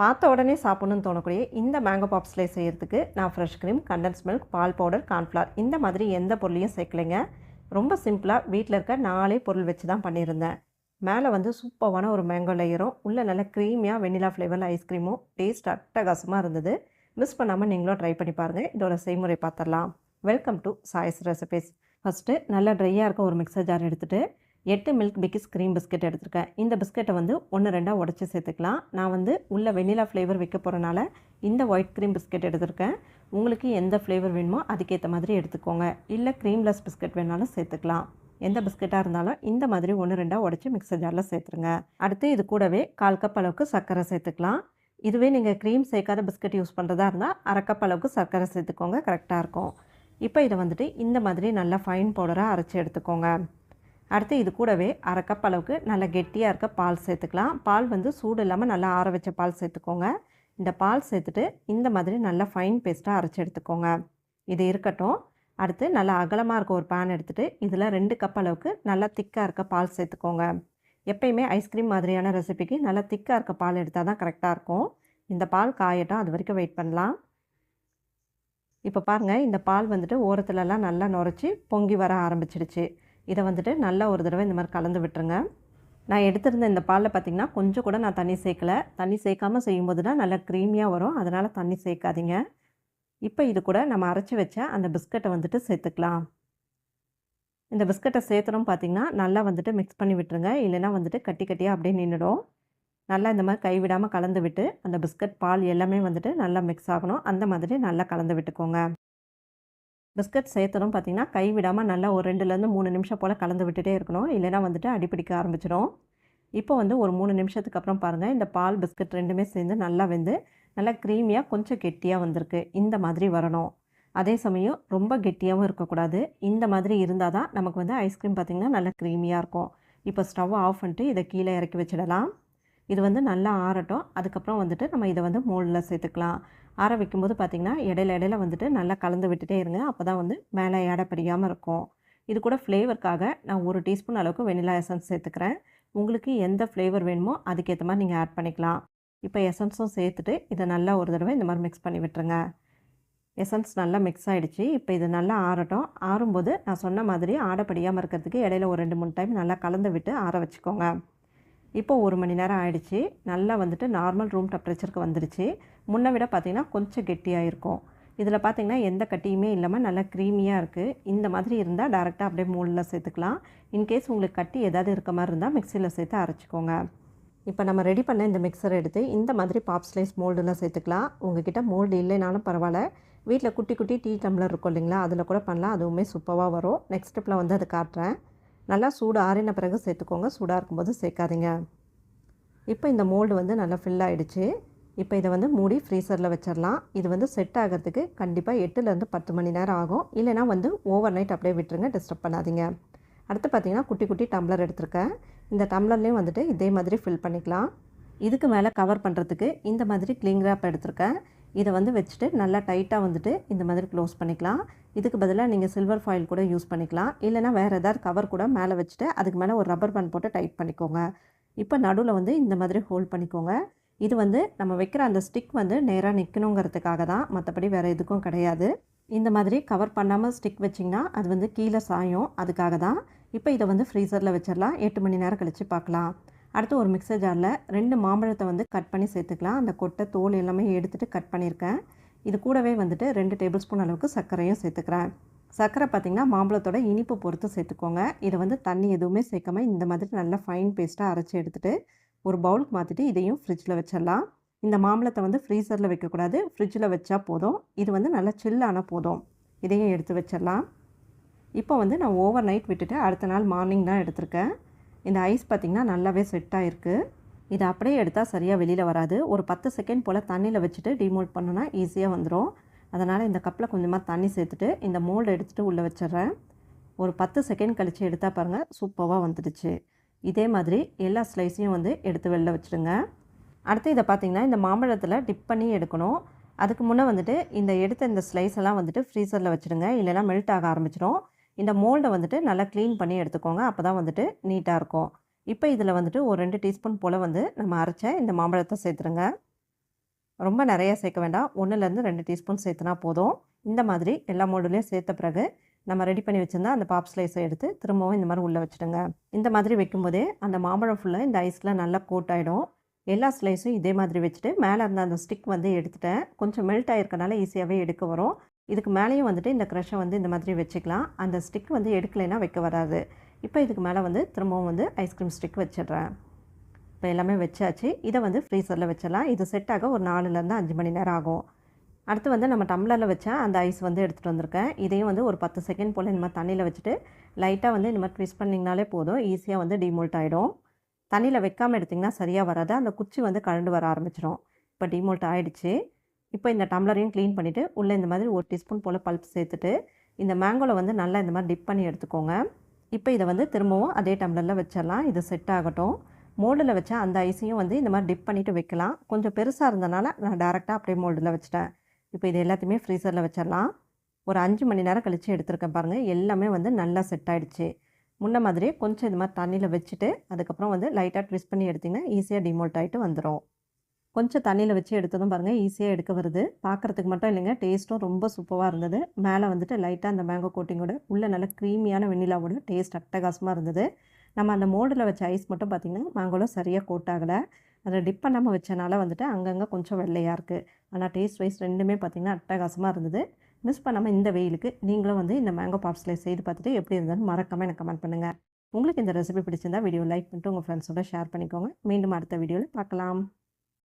பார்த்த உடனே சாப்பிடணும்னு தோணக்கூடிய இந்த மேங்கோ பாப் ஸ்லைஸ் செய்கிறதுக்கு நான் ஃப்ரெஷ் க்ரீம் கண்டன்ஸ் மில்க் பால் பவுடர் கார்ன்ஃப்ளவர் இந்த மாதிரி எந்த பொருளையும் சேர்க்கலைங்க. ரொம்ப சிம்பிளாக வீட்டில் இருக்க நாலே பொருள் வச்சு தான் பண்ணியிருந்தேன். மேலே வந்து சூப்பரான ஒரு மேங்கோ லேயரும் உள்ளே நல்ல க்ரீமியாக வெண்ணிலா ஃப்ளேவரில் ஐஸ்கிரீமும் டேஸ்ட் அட்டகாசமாக இருந்தது. மிஸ் பண்ணாமல் நீங்களும் ட்ரை பண்ணி பாருங்கள் இதோட செய்முறை பார்த்துடலாம். Welcome to choice recipes first நல்லா ட்ரையாக இருக்க ஒரு மிக்சர் ஜார் எடுத்துகிட்டு எட்டு மில்க் பிக்கிஸ் க்ரீம் பிஸ்கெட் எடுத்திருக்கேன். இந்த பிஸ்கெட்டை வந்து ஒன்று ரெண்டாக உடச்சி சேர்த்துக்கலாம். நான் வந்து உள்ள வெண்ணிலா ஃப்ளேவர் வைக்க போகிறனால இந்த ஒயிட் க்ரீம் பிஸ்கெட் எடுத்திருக்கேன். உங்களுக்கு எந்த ஃப்ளேவர் வேணுமோ அதுக்கேற்ற மாதிரி எடுத்துக்கோங்க. இல்லை க்ரீம்லெஸ் பிஸ்கெட் வேணாலும் சேர்த்துக்கலாம். எந்த பிஸ்கெட்டாக இருந்தாலும் இந்த மாதிரி ஒன்று ரெண்டாக உடச்சி மிக்சர் ஜாரில் சேர்த்துருங்க. அடுத்து இது கூடவே கால் கப் அளவுக்கு சர்க்கரை சேர்த்துக்கலாம். இதுவே நீங்கள் க்ரீம் சேர்க்காத பிஸ்கெட் யூஸ் பண்ணுறதா இருந்தால் அரை கப் அளவுக்கு சர்க்கரை சேர்த்துக்கோங்க. கரெக்டாக இருக்கும். இப்போ இதை வந்துட்டு இந்த மாதிரி நல்லா ஃபைன் பவுடராக அரைச்சி எடுத்துக்கோங்க. அடுத்து இது கூடவே அரை கப் அளவுக்கு நல்லா கெட்டியாக இருக்க பால் சேர்த்துக்கலாம். பால் வந்து சூடு இல்லாமல் நல்லா ஆற வச்ச பால் சேர்த்துக்கோங்க. இந்த பால் சேர்த்துட்டு இந்த மாதிரி நல்லா ஃபைன் பேஸ்ட்டாக அரைச்சி எடுத்துக்கோங்க. இது இருக்கட்டும். அடுத்து நல்லா அகலமாக இருக்க ஒரு பேன் எடுத்துகிட்டு இதில் ரெண்டு கப் அளவுக்கு நல்லா திக்காக இருக்க பால் சேர்த்துக்கோங்க. எப்பயுமே ஐஸ்கிரீம் மாதிரியான ரெசிபிக்கு நல்லா திக்காக இருக்க பால் எடுத்தால் தான் கரெக்டாக இருக்கும். இந்த பால் காயட்டும் அது வரைக்கும் வெயிட் பண்ணலாம். இப்போ பாருங்கள் இந்த பால் வந்துட்டு ஓரத்துலலாம் நல்லா நுரைச்சி பொங்கி வர ஆரம்பிச்சிடுச்சு. இதை வந்துட்டு நல்லா ஒரு தடவை இந்த மாதிரி கலந்து விட்டுருங்க. நான் எடுத்திருந்த இந்த பாலில் பார்த்திங்கன்னா கொஞ்சம் கூட நான் தண்ணி சேர்க்கலை. தண்ணி சேர்க்காமல் செய்யும்போது தான் நல்லா க்ரீமியாக வரும். அதனால் தண்ணி சேர்க்காதீங்க. இப்போ இது கூட நம்ம அரைச்சி வச்ச அந்த பிஸ்கட்டை வந்துட்டு சேர்த்துக்கலாம். இந்த பிஸ்கட்டை சேர்த்துறோம் பார்த்திங்கன்னா நல்லா வந்துட்டு மிக்ஸ் பண்ணி விட்டுருங்க. இல்லைனா வந்துட்டு கட்டி கட்டியாக அப்படியே நின்றுடும். நல்லா இந்த மாதிரி கைவிடாமல் கலந்து விட்டு அந்த பிஸ்கட் பால் எல்லாமே வந்துட்டு நல்லா மிக்ஸ் ஆகணும். அந்த மாதிரி நல்லா கலந்து விட்டுக்கோங்க. பிஸ்கட் சேர்த்ததும் பார்த்திங்கன்னா கைவிடாமல் நல்லா ஒரு ரெண்டுலேருந்து மூணு நிமிஷம் போல் கலந்து விட்டுட்டே இருக்கணும். இல்லைனா வந்துட்டு அடிப்பிடிக்க ஆரம்பிச்சிடும் இப்போ வந்து ஒரு மூணு நிமிஷத்துக்கு அப்புறம் பாருங்கள் இந்த பால் பிஸ்கட் ரெண்டுமே சேர்ந்து நல்லா வெந்து நல்லா க்ரீமியாக கொஞ்சம் கெட்டியாக வந்திருக்கு. இந்த மாதிரி வரணும். அதே சமயம் ரொம்ப கெட்டியாகவும் இருக்கக்கூடாது. இந்த மாதிரி இருந்தால் தான் நமக்கு வந்து ஐஸ்கிரீம் பார்த்திங்கன்னா நல்லா க்ரீமியாக இருக்கும். இப்போ ஸ்டவ் ஆஃப் பண்ணிட்டு இதை கீழே இறக்கி வச்சிடலாம். இது வந்து நல்லா ஆறட்டும். அதுக்கப்புறம் வந்துட்டு நம்ம இதை வந்து மோல்டில் சேர்த்துக்கலாம். ஆற வைக்கும்போது பார்த்திங்கன்னா இடையில இடையில வந்துட்டு நல்லா கலந்து விட்டுட்டே இருங்க. அப்போ தான் வந்து மேலே ஏடப்படியாமல் படியாமல் இருக்கும். இது கூட ஃப்ளேவருக்காக நான் ஒரு டீஸ்பூன் அளவுக்கு வெனிலா எசன்ஸ் சேர்த்துக்கிறேன். உங்களுக்கு எந்த ஃப்ளேவர் வேணுமோ அதுக்கேற்ற மாதிரி நீங்கள் ஆட் பண்ணிக்கலாம். இப்போ எசன்ஸும் சேர்த்துட்டு இதை நல்லா ஒரு தடவை இந்த மாதிரி மிக்ஸ் பண்ணி விட்டுருங்க. எசன்ஸ் நல்லா மிக்ஸ் ஆகிடுச்சு இப்போ இது நல்லா ஆறட்டும். ஆறும்போது நான் சொன்ன மாதிரி ஆடப்படியாமல் இருக்கிறதுக்கு இடையில ஒரு ரெண்டு மூணு டைம் நல்லா கலந்து விட்டு ஆற வச்சுக்கோங்க. இப்போ ஒரு மணி நேரம் ஆயிடுச்சு. நல்லா வந்துட்டு நார்மல் ரூம் டெம்பரேச்சருக்கு வந்துடுச்சு முன்னை விட பார்த்திங்கன்னா கொஞ்சம் கெட்டியாக இருக்கும். இதில் பார்த்திங்கன்னா எந்த கட்டியுமே இல்லாமல் நல்லா க்ரீமியாக இருக்குது இந்த மாதிரி இருந்தால் டேரெக்டாக அப்படியே மூலில் சேர்த்துக்கலாம். இன்கேஸ் உங்களுக்கு கட்டி ஏதாவது இருக்க மாதிரி இருந்தால் மிக்சியில் சேர்த்து அரைச்சிக்கோங்க. இப்போ நம்ம ரெடி பண்ண இந்த மிக்சரை எடுத்து இந்த மாதிரி பாப் ஸ்லைஸ் மோல்டில் சேர்த்துக்கலாம். உங்ககிட்ட மோல்டு இல்லைனாலும் பரவாயில்ல. வீட்டில் குட்டி குட்டி டீ டம்ளர் இருக்கும் இல்லைங்களா? அதில் கூட பண்ணலாம். அதுவுமே சூப்பராக வரும். நெக்ஸ்ட் ஸ்டெப்பில் வந்து அதை காட்டுறேன். நல்லா சூடு ஆறின பிறகு சேர்த்துக்கோங்க. சூடாக இருக்கும்போது சேர்க்காதீங்க. இப்போ இந்த மோல்டு வந்து நல்லா ஃபில் ஆகிடுச்சு இப்போ இதை வந்து மூடி ஃப்ரீசரில் வச்சிடலாம். இது வந்து செட் ஆகிறதுக்கு கண்டிப்பாக எட்டுலேருந்து பத்து மணி நேரம் ஆகும். இல்லைனா வந்து ஓவர் நைட் அப்படியே விட்டுருங்க டிஸ்டர்ப் பண்ணாதீங்க. அடுத்து பார்த்திங்கன்னா குட்டி குட்டி டம்ளர் எடுத்திருக்கேன். இந்த டம்ளர்லேயும் வந்துட்டு இதே மாதிரி ஃபில் பண்ணிக்கலாம். இதுக்கு மேலே கவர் பண்ணுறதுக்கு இந்த மாதிரி க்ளீன் கிராப் எடுத்திருக்கேன். இதை வந்து வச்சுட்டு நல்லா டைட்டாக வந்துட்டு இந்த மாதிரி க்ளோஸ் பண்ணிக்கலாம். இதுக்கு பதிலாக நீங்கள் சில்வர் ஃபாயில் கூட யூஸ் பண்ணிக்கலாம். இல்லைனா வேறு ஏதாவது கவர் கூட மேலே வச்சுட்டு அதுக்கு மேலே ஒரு ரப்பர் பேண்ட் போட்டு டைட் பண்ணிக்கோங்க. இப்போ நடுவில் வந்து இந்த மாதிரி ஹோல்ட் பண்ணிக்கோங்க. இது வந்து நம்ம வைக்கிற அந்த ஸ்டிக் வந்து நேராக நிற்கணுங்கிறதுக்காக தான். மற்றபடி வேறு எதுக்கும் கிடையாது. இந்த மாதிரி கவர் பண்ணாமல் ஸ்டிக் வச்சிங்கன்னா அது வந்து கீழே சாயும். அதுக்காக தான். இப்போ இதை வந்து ஃப்ரீசரில் வச்சிடலாம். எட்டு மணி நேரம் கழித்து பார்க்கலாம். அடுத்து ஒரு மிக்சர் ஜாரில் ரெண்டு மாம்பழத்தை வந்து கட் பண்ணி சேர்த்துக்கலாம். அந்த கொட்டை தோல் எல்லாமே எடுத்துகிட்டு கட் பண்ணியிருக்கேன். இது கூடவே வந்துட்டு ரெண்டு டேபிள் ஸ்பூன் அளவுக்கு சர்க்கரையும் சேர்த்துக்கிறேன். சர்க்கரை பார்த்திங்கன்னா மாம்பழத்தோட இனிப்பு பொறுத்து சேர்த்துக்கோங்க. இதை வந்து தண்ணி எதுவுமே சேர்க்காம இந்த மாதிரி நல்லா ஃபைன் பேஸ்ட்டாக அரைச்சி எடுத்துகிட்டு ஒரு பவுலுக்கு மாற்றிட்டு இதையும் ஃப்ரிட்ஜில் வச்சிடலாம். இந்த மாம்பழத்தை வந்து ஃப்ரீசரில் வைக்கக்கூடாது. ஃப்ரிட்ஜில் வச்சா போதும். இது வந்து நல்லா சில்லான போதும். இதையும் எடுத்து வச்சிடலாம். இப்போ வந்து நான் ஓவர் நைட் விட்டுட்டு அடுத்த நாள் மார்னிங் தான் எடுத்திருக்கேன். இந்த ஐஸ் பார்த்திங்கன்னா நல்லாவே செட் ஆகிருக்கு இதை அப்படியே எடுத்தால் சரியாக வெளியில் வராது. ஒரு பத்து செகண்ட் போல் தண்ணியில் வச்சுட்டு டிமோல்ட் பண்ணோன்னா ஈஸியாக வந்துடும் அதனால் இந்த கப்பில் கொஞ்சமாக தண்ணி சேர்த்துட்டு இந்த மோல்டு எடுத்துகிட்டு உள்ளே வச்சிட்றேன். ஒரு பத்து செகண்ட் கழித்து எடுத்தால் பாருங்கள் சூப்பராக வந்துடுச்சு. இதே மாதிரி எல்லா ஸ்லைஸையும் வந்து எடுத்து வெளில வச்சுடுங்க. அடுத்து இதை பார்த்திங்கன்னா இந்த மாம்பழத்தில் டிப் பண்ணி எடுக்கணும். அதுக்கு முன்னே வந்துட்டு இந்த எடுத்த இந்த ஸ்லைஸ் எல்லாம் வந்துட்டு ஃப்ரீசரில் வச்சுடுங்க. இல்லைனா மெல்ட் ஆக ஆரம்பிச்சிடும். இந்த மோல்டை வந்துட்டு நல்லா க்ளீன் பண்ணி எடுத்துக்கோங்க. அப்போ தான் வந்துட்டு நீட்டாக இருக்கும். இப்போ இதில் வந்துட்டு ஒரு ரெண்டு டீஸ்பூன் போல் வந்து நம்ம அரைச்ச இந்த மாம்பழத்தை சேர்த்துருங்க. ரொம்ப நிறைய சேர்க்க வேண்டாம். ஒன்றுலேருந்து ரெண்டு டீஸ்பூன் சேர்த்துனா போதும். இந்த மாதிரி எல்லா மோடுலேயும் சேர்த்த பிறகு நம்ம ரெடி பண்ணி வச்சுருந்தா அந்த பாப் ஸ்லைஸை எடுத்து திரும்பவும் இந்த மாதிரி உள்ளே வச்சுடுங்க. இந்த மாதிரி வைக்கும்போதே அந்த மாம்பழம் ஃபுல்லாக இந்த ஐஸில் நல்லா கோட் ஆகிடும் எல்லா ஸ்லைஸும் இதே மாதிரி வச்சுட்டு மேலே இருந்த அந்த ஸ்டிக் வந்து எடுத்துட்டேன். கொஞ்சம் மெல்ட் ஆகிருக்கனால ஈஸியாகவே எடுக்க வரும். இதுக்கு மேலேயும் வந்துட்டு இந்த க்ரஷை வந்து இந்த மாதிரி வச்சுக்கலாம். அந்த ஸ்டிக் வந்து எடுக்கலைன்னா வைக்க வராது. இப்போ இதுக்கு மேலே வந்து திரும்பவும் வந்து ஐஸ்கிரீம் ஸ்டிக் வச்சிடுறேன். இப்போ எல்லாமே வச்சாச்சு. இதை வந்து ஃப்ரீசரில் வச்சிடலாம். இது செட் ஆக ஒரு நாலுலேருந்து அஞ்சு மணி நேரம் ஆகும். அடுத்து வந்து நம்ம டம்ளரில் வச்சா அந்த ஐஸ் வந்து எடுத்துகிட்டு வந்திருக்கேன். இதையும் வந்து ஒரு பத்து செகண்ட் போல் இந்த மாதிரி தண்ணியில் வச்சுட்டு லைட்டாக வந்து இந்த மாதிரி ட்விஸ்ட் பண்ணிங்கனாலே போதும். ஈஸியாக வந்து டிமோல்ட் ஆகிடும் தண்ணியில் வைக்காமல் எடுத்திங்கன்னா சரியாக வராது. அந்த குச்சி வந்து கழண்டு வர ஆரம்பிச்சிடும். இப்போ டிமோல்ட் ஆகிடுச்சு இப்போ இந்த டம்ளரையும் க்ளீன் பண்ணிவிட்டு உள்ளே இந்த மாதிரி ஒரு டீஸ்பூன் போல் பல்ப் சேர்த்துட்டு இந்த மேங்கோவில் வந்து நல்லா இந்த மாதிரி டிப் பண்ணி எடுத்துக்கோங்க. இப்போ இதை வந்து திரும்பவும் அதே டம்ளரில் வச்சிடலாம். இது செட் ஆகட்டும். மோல்டில் வச்சா அந்த ஐஸையும் வந்து இந்த மாதிரி டிப் பண்ணிவிட்டு வைக்கலாம். கொஞ்சம் பெருசாக இருந்தனால நான் டேரெக்டாக அப்படியே மோல்டில் வச்சுட்டேன். இப்போ இது எல்லாத்தையுமே ஃப்ரீசரில் வச்சிடலாம். ஒரு அஞ்சு மணி நேரம் கழித்து எடுத்துருக்கேன் பாருங்கள் எல்லாமே வந்து நல்லா செட் ஆகிடுச்சு முன்ன மாதிரியே கொஞ்சம் இது மாதிரி தண்ணியில் வச்சுட்டு அதுக்கப்புறம் வந்து லைட்டாக ட்விஸ்ட் பண்ணி எடுத்திங்கன்னா ஈஸியாக டிமோல்ட் ஆகிட்டு வந்துடும் கொஞ்சம் தண்ணியில் வச்சு எடுத்ததும் பாருங்கள் ஈஸியாக எடுக்க வருது. பார்க்குறதுக்கு மட்டும் இல்லைங்க டேஸ்ட்டும் ரொம்ப சூப்பராக இருந்தது. மேலே வந்துட்டு லைட்டாக அந்த மேங்கோ கோட்டிங்கோட உள்ளே நல்ல க்ரீமியான வெண்ணிலாவோட டேஸ்ட் அட்டகாசமாக இருந்தது. நம்ம அந்த மோல்டில் வச்ச ஐஸ் மட்டும் பார்த்திங்கன்னா மேங்கோலாம் சரியாக கோட் ஆகலை. அதை டிப் பண்ணாமல் வச்சனால வந்துட்டு அங்கங்கே கொஞ்சம் வெள்ளையாக இருக்குது ஆனால் டேஸ்ட் வைஸ் ரெண்டுமே பார்த்திங்கன்னா அட்டகாசமாக இருந்தது. மிஸ் பண்ணாமல் இந்த வெயிலுக்கு நீங்களும் வந்து இந்த மேங்கோ பாப்ஸில் செய்து பார்த்துட்டு எப்படி இருந்தாலும் மறக்காமல் எனக்கு கமெண்ட் பண்ணுங்கள் உங்களுக்கு இந்த ரெசிபி பிடிச்சிருந்தா வீடியோ லைக் பண்ணிட்டு உங்கள் ஃப்ரெண்ட்ஸோட ஷேர் பண்ணிக்கோங்க. மீண்டும் அடுத்த வீடியோவில் பார்க்கலாம்